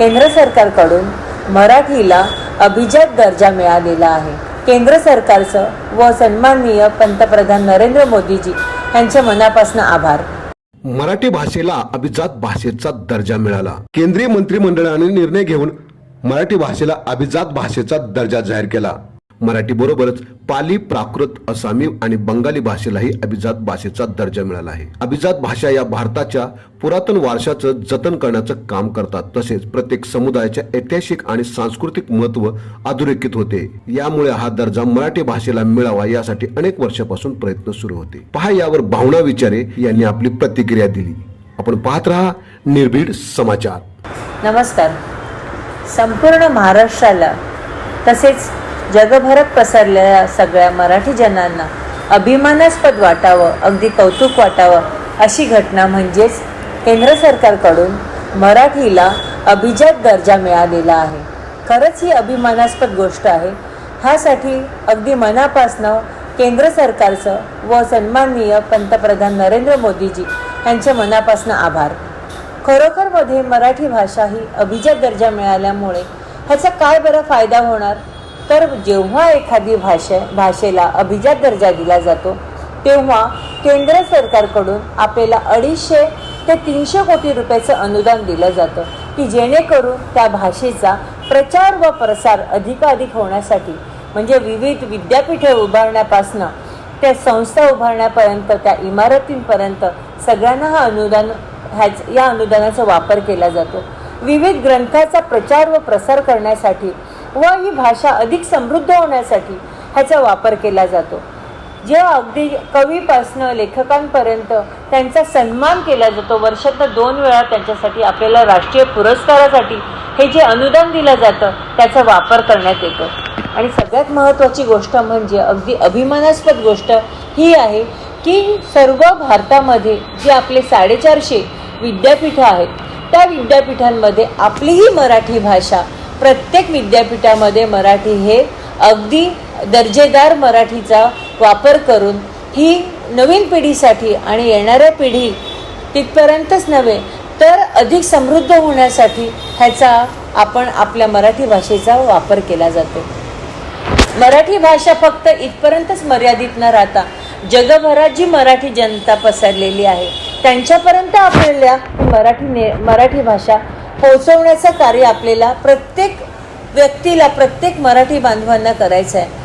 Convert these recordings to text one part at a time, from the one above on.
केंद्र सरकारकडून मराठीला अभिजात दर्जा मिळालेला आहे. केंद्र सरकारचं व सन्माननीय पंतप्रधान नरेंद्र मोदीजी यांचे मनापासून आभार. मराठी भाषेला अभिजात भाषेचा दर्जा मिळाला. केंद्रीय मंत्रिमंडळाने निर्णय घेऊन मराठी भाषेला अभिजात भाषेचा दर्जा जाहीर केला. मराठी बरोबरच पाली प्राकृत असामी आणि बंगाली भाषेलाही अभिजात भाषेचा दर्जा मिळाला आहे. अभिजात भाषा या भारताच्या पुरातन वारशाचं जतन करण्याचं काम करतात. तसेच प्रत्येक समुदायाच्या ऐतिहासिक आणि सांस्कृतिक महत्त्व अधोरेखित होते. यामुळे हा दर्जा मराठी भाषेला मिळावा यासाठी अनेक वर्षापासून प्रयत्न सुरू होते. पहा यावर भावना विचारे यांनी आपली प्रतिक्रिया दिली. आपण पाहत राहा निर्भीड समाचार. नमस्कार. संपूर्ण महाराष्ट्राला तसेच जगभरात पसरलेल्या सगळ्या मराठी जनांना अभिमानास्पद वाटावं अगदी कौतुक वाटावं अशी घटना म्हणजेच केंद्र सरकारकडून मराठीला अभिजात दर्जा मिळालेला आहे. खरंच ही अभिमानास्पद गोष्ट आहे. ह्यासाठी अगदी मनापासनं केंद्र सरकारचं व सन्माननीय पंतप्रधान नरेंद्र मोदीजी यांचे मनापासनं आभार. खरोखरमध्ये मराठी भाषा ही अभिजात दर्जा मिळाल्यामुळे ह्याचा काय बरा फायदा होणार? तर जेव्हा एखादी भाषा भाषेला अभिजात दर्जा दिला जातो तेव्हा केंद्र सरकारकडून आपल्याला अडीचशे ते तीनशे कोटी रुपयाचं अनुदान दिलं जातं की जेणेकरून त्या भाषेचा प्रचार व प्रसार अधिकाधिक होण्यासाठी म्हणजे विविध विद्यापीठे उभारण्यापासनं त्या संस्था उभारण्यापर्यंत त्या इमारतींपर्यंत सगळ्यांना हा अनुदान ह्याच या अनुदानाचा वापर केला जातो. विविध ग्रंथाचा प्रचार व प्रसार करण्यासाठी व ही भाषा अधिक समृद्ध होण्यासाठी ह्याचा वापर केला जातो. जेव्हा अगदी कवीपासनं लेखकांपर्यंत त्यांचा सन्मान केला जातो वर्षातनं दोन वेळा त्यांच्यासाठी आपल्याला राष्ट्रीय पुरस्कारासाठी हे जे अनुदान दिलं जातं त्याचा वापर करण्यात येतो. आणि सगळ्यात महत्त्वाची गोष्ट म्हणजे अगदी अभिमानास्पद गोष्ट ही आहे की सर्व भारतामध्ये जे आपले साडेचारशे विद्यापीठं आहेत त्या विद्यापीठांमध्ये आपलीही मराठी भाषा प्रत्येक विद्यापीठामध्ये मराठी हे अगदी दर्जेदार मराठीचा वापर करून ही नवीन पिढीसाठी आणि येणाऱ्या पिढी तिथपर्यंतच नव्हे तर अधिक समृद्ध होण्यासाठी ह्याचा आपण आपल्या मराठी भाषेचा वापर केला जातो. मराठी भाषा फक्त इथपर्यंतच मर्यादित न राहता जगभरात जी मराठी जनता पसरलेली आहे त्यांच्यापर्यंत आपल्याला मराठी ने मराठी भाषा पोहोचवण्याचं कार्य आपल्याला प्रत्येक व्यक्तीला प्रत्येक मराठी बांधवांना करायचं आहे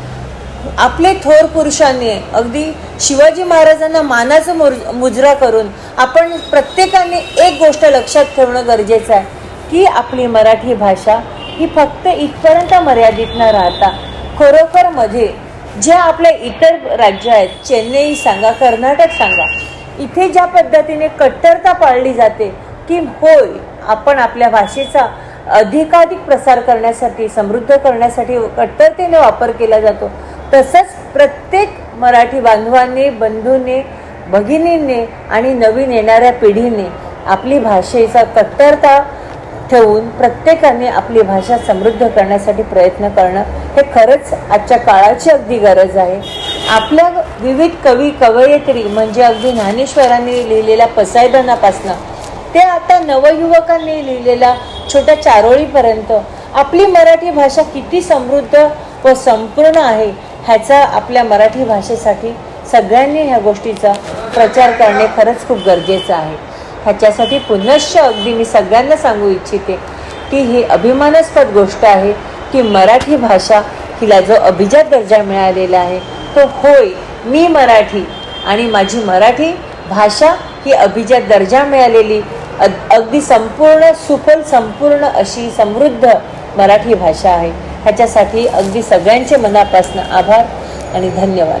आपले थोर पुरुषांनी अगदी शिवाजी महाराजांना मानाचं मुर मुजरा करून आपण प्रत्येकाने एक गोष्ट लक्षात ठेवणं गरजेचं आहे की आपली मराठी भाषा ही फक्त इथपर्यंत मर्यादित न राहता खरोखरमध्ये ज्या आपल्या इतर राज्य आहेत चेन्नई सांगा कर्नाटक सांगा इथे ज्या पद्धतीने कट्टरता पाळली जाते की होय आपण आपल्या भाषेचा अधिकाधिक प्रसार करण्यासाठी समृद्ध करण्यासाठी कट्टरतेने वापर केला जातो. तसंच प्रत्येक मराठी बांधवांनी बंधूंनी भगिनींनी आणि नवीन येणाऱ्या पिढीने आपली भाषेचा कट्टरता ठेवून प्रत्येकाने आपली भाषा समृद्ध करण्यासाठी प्रयत्न करणं हे खरंच आजच्या काळाची अगदी गरज आहे. आपल्या विविध कवी कवयित्री म्हणजे अगदी ज्ञानेश्वरांनी लिहिलेल्या पसायदानापासनं ते आता नवयुवकांनी लिहिलेल्या छोट्या चारोळीपर्यंत आपली मराठी भाषा किती समृद्ध व संपूर्ण आहे ह्याचा आपल्या मराठी भाषेसाठी सगळ्यांनी ह्या गोष्टीचा प्रचार करणे खरंच खूप गरजेचं आहे. ह्याच्यासाठी पुनश्च अगदी मी सगळ्यांना सांगू इच्छिते की ही अभिमानास्पद गोष्ट आहे की मराठी भाषा हिला जो अभिजात दर्जा मिळालेला आहे तो होय मी मराठी आणि माझी मराठी भाषा ही अभिजात दर्जा मिळालेली अगदी संपूर्ण सुफल संपूर्ण अशी समृद्ध मराठी भाषा आहे. ह्याच्यासाठी अगदी सगळ्यांचे मनापासून आभार आणि धन्यवाद.